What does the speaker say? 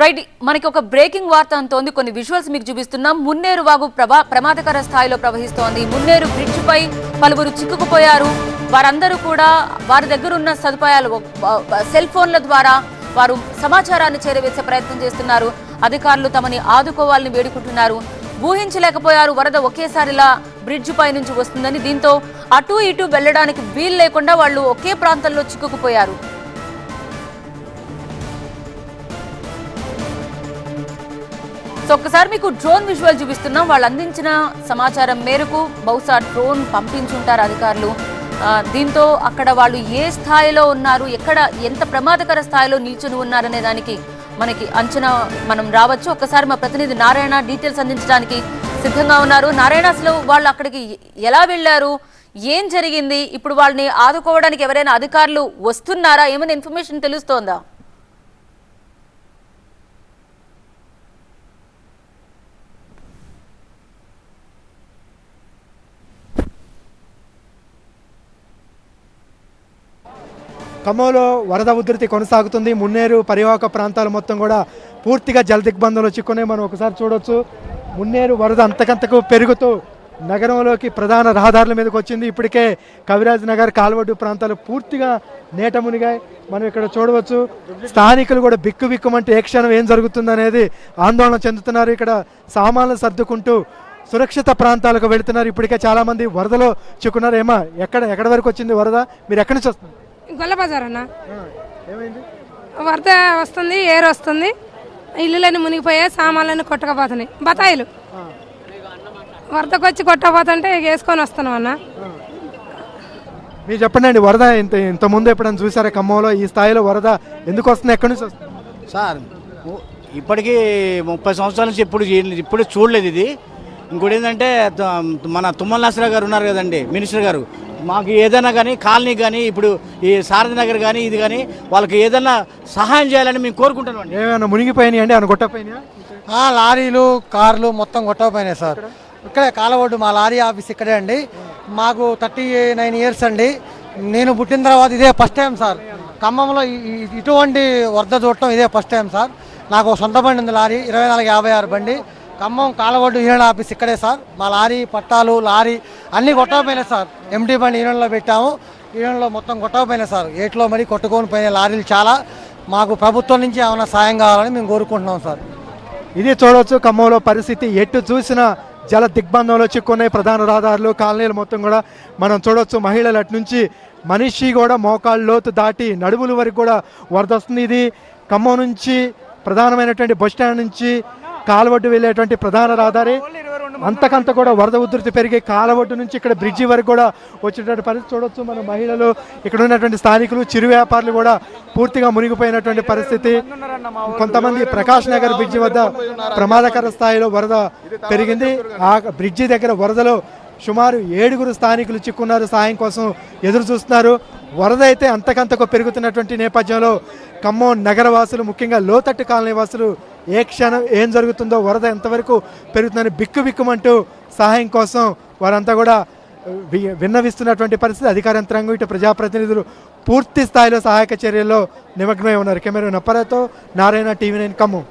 Right మనకి ఒక breaking వార్త అంతోంది. కొన్ని విజువల్స్ మీకు చూపిస్తున్నాం. మున్నేరు వాగు ప్రభా ప్రమాదకర స్థాయిలో ప్రవహిస్తోంది. మున్నేరు బ్రిడ్జ్ పై పలువురు చిక్కుకుపోయారు. వారందరూ కూడా వారి దగ్గర ఉన్న సదుపాయాలు సెల్ ఫోన్ల ద్వారా వారు సమాచారాన్ని చేరవేసే ప్రయత్నం చేస్తున్నారు. అధికారులు తమని ఆదుకోవాలని వేడుకుంటున్నారు. ఊహించలేకపోయారు. వరద ఒకేసారిలా బ్రిడ్జ్ పై నుంచి వస్తుందని. దీంతో అటు ఇటు వెళ్ళడానికి వీలు లేకుండా వాళ్ళు ఒకే ప్రాంతంలో చిక్కుకుపోయారు. సో ఒక్కసారి మీకు డ్రోన్ విజువల్ చూపిస్తున్నాం. వాళ్ళు అందించిన సమాచారం మేరకు బహుశా డ్రోన్ పంపించుంటారు అధికారులు. దీంతో అక్కడ వాళ్ళు ఏ స్థాయిలో ఉన్నారు ఎక్కడ ఎంత ప్రమాదకర స్థాయిలో నిల్చుని ఉన్నారనే దానికి మనకి అంచనా మనం రావచ్చు. ఒక్కసారి మా ప్రతినిధి నారాయణ డీటెయిల్స్ అందించడానికి సిద్ధంగా ఉన్నారు. నారాయణ అసలు వాళ్ళు అక్కడికి ఎలా వెళ్ళారు? ఏం జరిగింది? ఇప్పుడు వాళ్ళని ఆదుకోవడానికి ఎవరైనా అధికారులు వస్తున్నారా? ఏమైనా ఇన్ఫర్మేషన్ తెలుస్తోందా? ఖమ్మంలో వరద ఉధృతి కొనసాగుతుంది. మున్నేరు పరివాహక ప్రాంతాలు మొత్తం కూడా పూర్తిగా జల దిగ్బంధంలో చిక్కున్నాయి. మనం ఒకసారి చూడొచ్చు. మున్నేరు వరద అంతకంతకు పెరుగుతూ నగరంలోకి ప్రధాన రహదారుల మీదకి వచ్చింది. ఇప్పటికే కవిరాజ్ నగర్ కాల్వడ్డు ప్రాంతాలు పూర్తిగా నేట మునిగాయి. మనం ఇక్కడ చూడవచ్చు. స్థానికులు కూడా బిక్కు బిక్కుమంటే ఏ క్షణం ఏం జరుగుతుందనేది ఆందోళన చెందుతున్నారు. ఇక్కడ సామాన్లు సర్దుకుంటూ సురక్షిత ప్రాంతాలకు వెళుతున్నారు. ఇప్పటికే చాలామంది వరదలో చిక్కున్నారు. ఏమా ఎక్కడ ఎక్కడ వరకు వచ్చింది వరద? మీరు ఎక్కడి నుంచి వస్తున్నారు? గొల్ల బజార్ అన్న ఏమైంది? వరద వస్తుంది ఏరు వస్తుంది ఇల్లులన్నీ మునిగిపోయాయి సామాన్లన్నీ కొట్టకపోతున్నాయి. బతాయిలు వరదకు వచ్చి కొట్టకపోతుంటే వేసుకొని వస్తున్నాం అన్న. మీరు చెప్పండి అండి వరద ఇంత ఇంత ముందు ఎప్పుడైనా చూసారా ఖమ్మంలో? ఈ స్థాయిలో వరద ఎందుకు వస్తుంది ఎక్కడి నుంచి వస్తుంది? సార్ ఇప్పటికీ ముప్పై సంవత్సరాల నుంచి ఎప్పుడు ఇప్పుడు చూడలేదు ఇది. ఇంకోటి ఏంటంటే మన తుమ్మల నసరా గారు ఉన్నారు కదండి మినిస్టర్ గారు. మాకు ఏదైనా కానీ కాలనీ కానీ ఇప్పుడు ఈ సారథి నగర్ కానీ ఇది కానీ వాళ్ళకి ఏదైనా సహాయం చేయాలని మేము కోరుకుంటున్నాం అండి. ఏమైనా మునిగిపోయినాయి అండి? ఏమైనా కొట్టపోయినాయా ఆ, లారీలు కార్లు మొత్తం కొట్టకపోయినాయి సార్. ఇక్కడే కాలవడ్డు మా లారీ ఆఫీస్ ఇక్కడే అండి. మాకు థర్టీ నైన్ ఇయర్స్ అండి. నేను పుట్టిన తర్వాత ఇదే ఫస్ట్ టైం సార్. ఖమ్మంలో ఇటువంటి వరద చూడటం ఇదే ఫస్ట్ టైం సార్. నాకు సొంత బండి ఉంది లారీ ఇరవై నాలుగు యాభై ఆరు బండి. ఖమ్మం కాలవడ్డు యూనియన్ ఆఫీస్ ఇక్కడే సార్. మా లారీ పట్టాలు లారీ అన్నీ కొట్టకపోయినాయి సార్. ఎంటీ బండి యూనియన్లో పెట్టాము. యూనియన్లో మొత్తం కొట్టకపోయినాయి సార్. ఏట్లో మరి కొట్టుకొని పోయిన లారీలు చాలా. మాకు ప్రభుత్వం నుంచి ఏమైనా సాయం కావాలని మేము కోరుకుంటున్నాం సార్. ఇది చూడవచ్చు ఖమ్మంలో పరిస్థితి. ఎటు చూసినా జల దిగ్బంధంలో చిక్కున్నాయి ప్రధాన రహదారులు కాలనీలు మొత్తం కూడా. మనం చూడవచ్చు మహిళలు అటు నుంచి మనిషి కూడా మోకాళ్ళ లోతు దాటి నడుముల వరకు కూడా వరద వస్తుంది ఇది. ఖమ్మం నుంచి ప్రధానమైనటువంటి బస్ స్టాండ్ నుంచి కాలవడ్డు వెళ్ళేటువంటి ప్రధాన రహదారి. అంతకంత కూడా వరద ఉధృతి పెరిగి కాలవడ్డు నుంచి ఇక్కడ బ్రిడ్జి వరకు కూడా వచ్చేటువంటి పరిస్థితి చూడొచ్చు. మన మహిళలు ఇక్కడ ఉన్నటువంటి స్థానికులు చిరు వ్యాపారులు కూడా పూర్తిగా మునిగిపోయినటువంటి పరిస్థితి. కొంతమంది ప్రకాష్ నగర్ బ్రిడ్జి వద్ద ప్రమాదకర స్థాయిలో వరద పెరిగింది. ఆ బ్రిడ్జి దగ్గర వరదలో సుమారు ఏడుగురు స్థానికులు చిక్కున్నారు. సాయం కోసం ఎదురు చూస్తున్నారు. వరద అయితే అంతకంతకు పెరుగుతున్నటువంటి నేపథ్యంలో ఖమ్మం నగరవాసులు ముఖ్యంగా లోతట్టు కాలనీ వాసులు ఏ క్షణం ఏం జరుగుతుందో వరద ఎంతవరకు పెరుగుతుందని బిక్కు బిక్కుమంటూ సహాయం కోసం వారంతా కూడా వి- విన్నవిస్తున్నటువంటి పరిస్థితి. అధికార యంత్రాంగం ఇటు ప్రజాప్రతినిధులు పూర్తి స్థాయిలో సహాయక చర్యల్లో నిమగ్నమై ఉన్నారు. కెమెరా నప్పరతో నారాయణ టీవీ నైన్ ఖమ్మం.